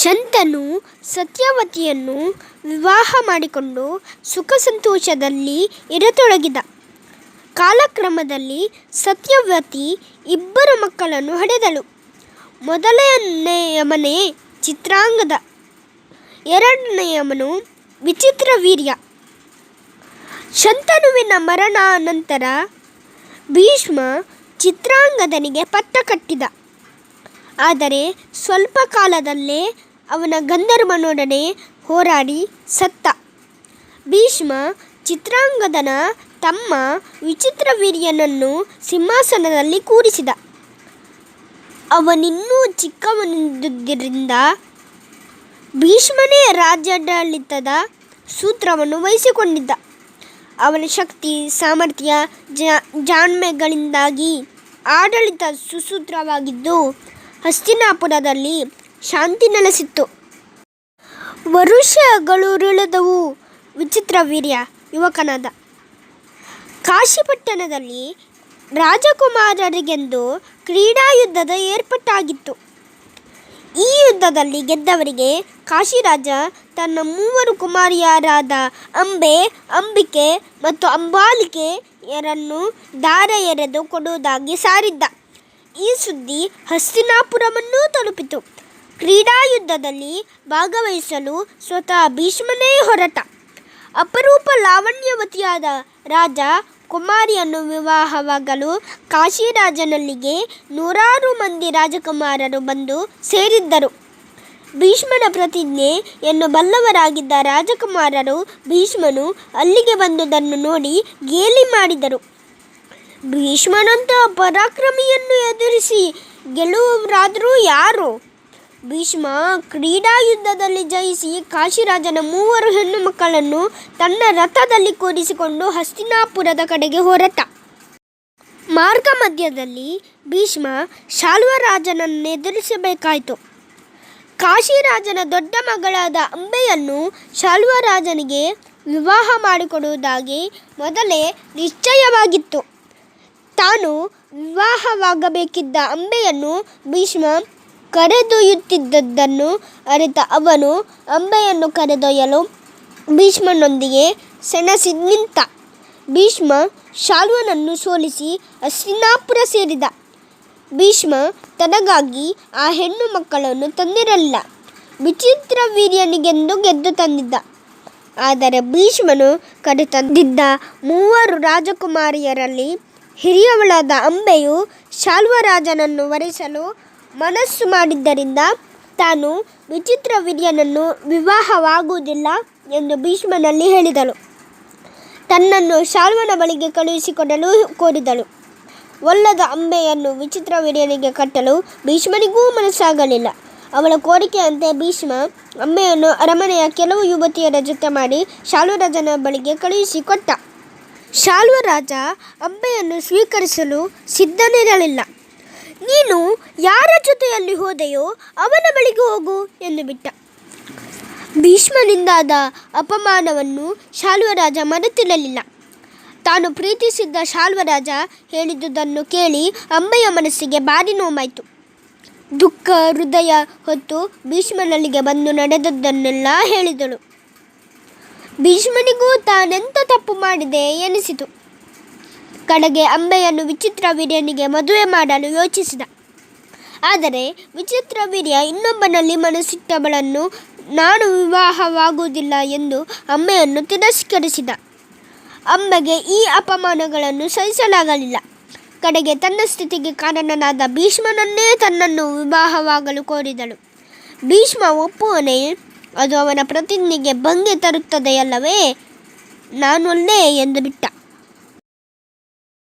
ಶಂತನು ಸತ್ಯವತಿಯನ್ನು ವಿವಾಹ ಮಾಡಿಕೊಂಡು ಸುಖ ಸಂತೋಷದಲ್ಲಿ ಇರತೊಡಗಿದ. ಕಾಲಕ್ರಮದಲ್ಲಿ ಸತ್ಯವತಿ ಇಬ್ಬರು ಮಕ್ಕಳನ್ನು ಹಡೆದಳು. ಮೊದಲನೆಯವನೇ ಚಿತ್ರಾಂಗದ, ಎರಡನೆಯವನು ವಿಚಿತ್ರವೀರ್ಯ ಶಂತನುವಿನ ಮರಣ ನಂತರ ಭೀಷ್ಮ ಚಿತ್ರಾಂಗದನಿಗೆ ಪಟ್ಟ ಕಟ್ಟಿದ. ಆದರೆ ಸ್ವಲ್ಪ ಕಾಲದಲ್ಲೇ ಅವನ ಗಂಧರ್ವನೊಡನೆ ಹೋರಾಡಿ ಸತ್ತ. ಭೀಷ್ಮ ಚಿತ್ರಾಂಗದನ ತಮ್ಮ ವಿಚಿತ್ರವೀರ್ಯನನ್ನು ಸಿಂಹಾಸನದಲ್ಲಿ ಕೂರಿಸಿದ. ಅವನಿನ್ನೂ ಚಿಕ್ಕವನಿದ್ದುದರಿಂದ ಭೀಷ್ಮನೇ ರಾಜ್ಯಾಡಳಿತದ ಸೂತ್ರವನ್ನು ವಹಿಸಿಕೊಂಡಿದ್ದ. ಅವನ ಶಕ್ತಿ, ಸಾಮರ್ಥ್ಯ ಜಾಣ್ಮೆಗಳಿಂದಾಗಿ ಆಡಳಿತ ಸುಸೂತ್ರವಾಗಿದ್ದು, ಹಸ್ತಿನಾಪುರದಲ್ಲಿ ಶಾಂತಿ ನೆಲೆಸಿತ್ತು. ವರುಷಗಳುರುಳದವು ವಿಚಿತ್ರ ವೀರ್ಯ ಯುವಕನಾದ. ಕಾಶಿಪಟ್ಟಣದಲ್ಲಿ ರಾಜಕುಮಾರರಿಗೆಂದು ಕ್ರೀಡಾಯುದ್ಧದ ಏರ್ಪಟ್ಟಾಗಿತ್ತು. ಈ ಯುದ್ಧದಲ್ಲಿ ಗೆದ್ದವರಿಗೆ ಕಾಶಿರಾಜ ತನ್ನ ಮೂವರು ಕುಮಾರಿಯರಾದ ಅಂಬೆ, ಅಂಬಿಕೆ ಮತ್ತು ಅಂಬಾಲಿಕೆಯರನ್ನು ದಾರ ಎರೆದು ಕೊಡುವುದಾಗಿ ಸಾರಿದ್ದ. ಈ ಸುದ್ದಿ ಹಸ್ತಿನಾಪುರವನ್ನೂ ತಲುಪಿತು. ಕ್ರೀಡಾಯುದ್ಧದಲ್ಲಿ ಭಾಗವಹಿಸಲು ಸ್ವತಃ ಭೀಷ್ಮನೇ ಹೊರಟ. ಅಪರೂಪ ಲಾವಣ್ಯವತಿಯಾದ ರಾಜ ಕುಮಾರಿಯನ್ನು ವಿವಾಹವಾಗಲು ಕಾಶಿರಾಜನಲ್ಲಿಗೆ ನೂರಾರು ಮಂದಿ ರಾಜಕುಮಾರರು ಬಂದು ಸೇರಿದ್ದರು. ಭೀಷ್ಮನ ಪ್ರತಿಜ್ಞೆಯನ್ನು ಬಲ್ಲವರಾಗಿದ್ದ ರಾಜಕುಮಾರರು ಭೀಷ್ಮನು ಅಲ್ಲಿಗೆ ಬಂದುದನ್ನು ನೋಡಿ ಗೇಲಿ ಮಾಡಿದರು. ಭೀಷ್ಮನಂತಹ ಪರಾಕ್ರಮಿಯನ್ನು ಎದುರಿಸಿ ಗೆಲುವರಾದರೂ ಯಾರು? ಭೀಷ್ಮ ಕ್ರೀಡಾ ಯುದ್ಧದಲ್ಲಿ ಜಯಿಸಿ ಕಾಶಿರಾಜನ ಮೂವರು ಹೆಣ್ಣು ಮಕ್ಕಳನ್ನು ತನ್ನ ರಥದಲ್ಲಿ ಕೂರಿಸಿಕೊಂಡು ಹಸ್ತಿನಾಪುರದ ಕಡೆಗೆ ಹೊರಟ. ಮಾರ್ಗ ಮಧ್ಯದಲ್ಲಿ ಭೀಷ್ಮ ಶಾಲ್ವರಾಜನನ್ನು ಎದುರಿಸಬೇಕಾಯಿತು. ಕಾಶಿರಾಜನ ದೊಡ್ಡ ಮಗಳಾದ ಅಂಬೆಯನ್ನು ಶಾಲ್ವರಾಜನಿಗೆ ವಿವಾಹ ಮಾಡಿಕೊಡುವುದಾಗಿ ಮೊದಲೇ ನಿಶ್ಚಯವಾಗಿತ್ತು. ತಾನು ವಿವಾಹವಾಗಬೇಕಿದ್ದ ಅಂಬೆಯನ್ನು ಭೀಷ್ಮ ಕರೆದೊಯ್ಯುತ್ತಿದ್ದದ್ದನ್ನು ಅರಿತ ಅವನು ಅಂಬೆಯನ್ನು ಕರೆದೊಯ್ಯಲು ಭೀಷ್ಮನೊಂದಿಗೆ ಸೆಣಸಿ ನಿಂತ ಭೀಷ್ಮ ಶಾಲ್ವನನ್ನು ಸೋಲಿಸಿ ಹಸ್ತಿನಾಪುರ ಸೇರಿದ. ಭೀಷ್ಮ ತನಗಾಗಿ ಆ ಹೆಣ್ಣು ಮಕ್ಕಳನ್ನು ತಂದಿರಲಿಲ್ಲ. ವಿಚಿತ್ರವೀರ್ಯನಿಗೆಂದು ಗೆದ್ದು ತಂದಿದ್ದ. ಆದರೆ ಭೀಷ್ಮನು ಕರೆತಂದಿದ್ದ ಮೂವರು ರಾಜಕುಮಾರಿಯರಲ್ಲಿ ಹಿರಿಯವಳಾದ ಅಂಬೆಯು ಶಾಲ್ವರಾಜನನ್ನು ವರಿಸಲು ಮನಸ್ಸು ಮಾಡಿದ್ದರಿಂದ ತಾನು ವಿಚಿತ್ರ ವೀರ್ಯನನ್ನು ವಿವಾಹವಾಗುವುದಿಲ್ಲ ಎಂದು ಭೀಷ್ಮನಲ್ಲಿ ಹೇಳಿದಳು. ತನ್ನನ್ನು ಶಾಲ್ವನ ಬಳಿಗೆ ಕಳುಹಿಸಿಕೊಡಲು ಕೋರಿದಳು. ಒಲ್ಲದ ಅಂಬೆಯನ್ನು ವಿಚಿತ್ರ ವೀರ್ಯನಿಗೆ ಕಟ್ಟಲು ಭೀಷ್ಮನಿಗೂ ಮನಸ್ಸಾಗಲಿಲ್ಲ. ಅವಳ ಕೋರಿಕೆಯಂತೆ ಭೀಷ್ಮ ಅಂಬೆಯನ್ನು ಅರಮನೆಯ ಕೆಲವು ಯುವತಿಯರ ಜೊತೆ ಮಾಡಿ ಶಾಲ್ವರಾಜನ ಬಳಿಗೆ ಕಳುಹಿಸಿಕೊಟ್ಟ. ಶಾಲ್ವರಾಜ ಅಂಬೆಯನ್ನು ಸ್ವೀಕರಿಸಲು ಸಿದ್ಧನಿರಲಿಲ್ಲ. ನೀನು ಯಾರ ಜೊತೆಯಲ್ಲಿ ಹೋದೆಯೋ ಅವನ ಬಳಿಗೆ ಹೋಗು ಎಂದು ಬಿಟ್ಟ. ಭೀಷ್ಮನಿಂದಾದ ಅಪಮಾನವನ್ನು ಶಾಲ್ವರಾಜ ಮರೆತಿರಲಿಲ್ಲ. ತಾನು ಪ್ರೀತಿಸಿದ್ದ ಶಾಲ್ವರಾಜ ಹೇಳಿದುದನ್ನು ಕೇಳಿ ಅಂಬೆಯ ಮನಸ್ಸಿಗೆ ಬಾರಿ ನೋವಾಯಿತು. ದುಃಖ, ಹೃದಯ ಹೊತ್ತು ಭೀಷ್ಮನಲ್ಲಿಗೆ ಬಂದು ನಡೆದದ್ದನ್ನೆಲ್ಲ ಹೇಳಿದಳು. ಭೀಷ್ಮನಿಗೂ ತಾನೆಂತ ತಪ್ಪು ಮಾಡಿದೆ ಎನಿಸಿತು. ಕಡೆಗೆ ಅಂಬೆಯನ್ನು ವಿಚಿತ್ರ ವೀರ್ಯನಿಗೆ ಮದುವೆ ಮಾಡಲು ಯೋಚಿಸಿದ. ಆದರೆ ವಿಚಿತ್ರ ವೀರ್ಯ ಇನ್ನೊಬ್ಬನಲ್ಲಿ ಮನಸ್ಸಿಟ್ಟವಳನ್ನು ನಾನು ವಿವಾಹವಾಗುವುದಿಲ್ಲ ಎಂದು ಅಂಬೆಯನ್ನು ತಿರಸ್ಕರಿಸಿದ. ಅಂಬೆಗೆ ಈ ಅಪಮಾನಗಳನ್ನು ಸಹಿಸಲಾಗಲಿಲ್ಲ. ಕಡೆಗೆ ತನ್ನ ಸ್ಥಿತಿಗೆ ಕಾರಣನಾದ ಭೀಷ್ಮನನ್ನೇ ತನ್ನನ್ನು ವಿವಾಹವಾಗಲು ಕೋರಿದಳು. ಭೀಷ್ಮ ಒಪ್ಪುವನೇ, ಅದು ಅವನ ಪ್ರತಿಜ್ಞೆಗೆ ಭಂಗೆ ತರುತ್ತದೆಯಲ್ಲವೇ? ನಾನೊಲ್ಲೇ ಎಂದು ಬಿಟ್ಟ